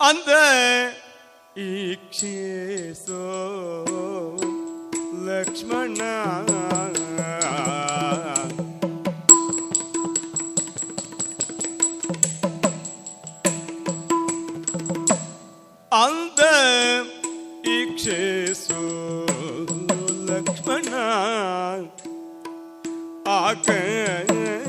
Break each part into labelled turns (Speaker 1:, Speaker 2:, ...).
Speaker 1: ಅಂದ ಈಕ್ಷೇಸೋ ಲಕ್ಷ್ಮಣ. ಅಂದ ಈಕ್ಷೇಸೋ ಲಕ್ಷ್ಮಣ. ಆಕರ್ಷಣ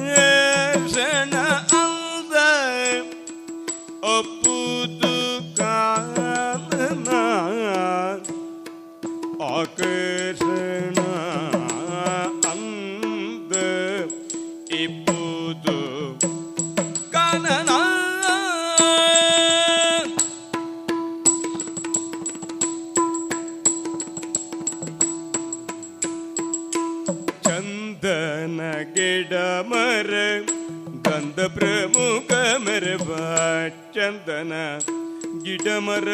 Speaker 1: ಚಂದನ ಗಿಡ ಮರ ಗಂಧ ಪ್ರಮುಖ ಮೆರವ ಚಂದನ ಗಿಡ ಮರ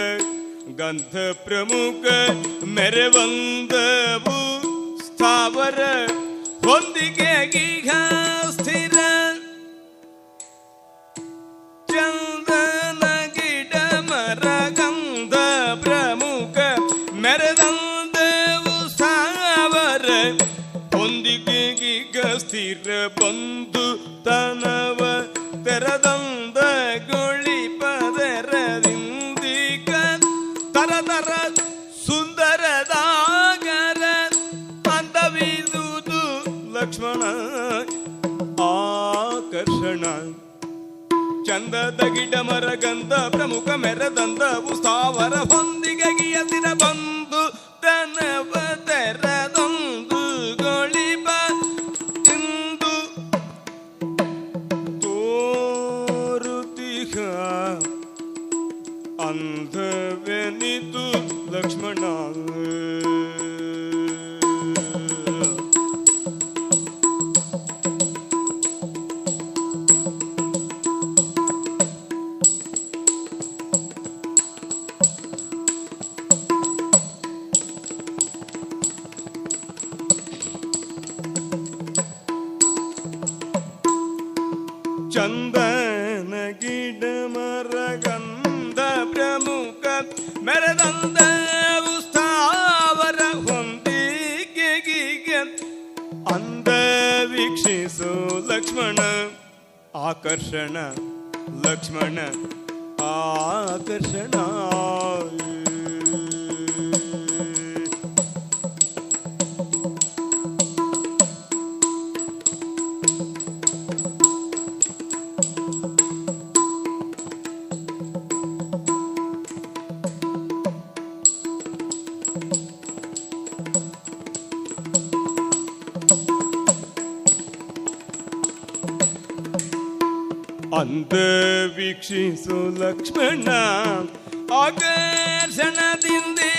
Speaker 1: ಗಂಧ ಪ್ರಮುಖ ಮೆರವಂದವು ಸ್ಥಾವರ ಹೊಂದಿಗೆ ಸ್ಥಿರ ಬಂದು ತನವ ತೆರದಂದ ಗೊಳಿ ಪದರದಿಂದಿಕ ತರ ತರ ಸುಂದರದಾಗರ ಅಂತವಿದುದು ಲಕ್ಷ್ಮಣ ಆಕರ್ಷಣ ಚಂದದ ಗಿಡ ಮರ ಗಂಧ ಪ್ರಮುಖ ಮೆರದಂದವು ಸ್ಥಾವರ ಹೊಂದಿಗೆ ಗಿಯತಿರ ಬಂದು ಅಂಧವೆನಿತು ಲಕ್ಷ್ಮಣ ಚಂದನ ವೀಕ್ಷಿಸು ಲಕ್ಷ್ಮಣ ಆಕರ್ಷಣ ಲಕ್ಷ್ಮಣ ಆಕರ್ಷಣ ಅಂದ ವೀಕ್ಷಿಸು ಲಕ್ಷ್ಮಣ ಆಕರ್ಷಣದಿಂದೇ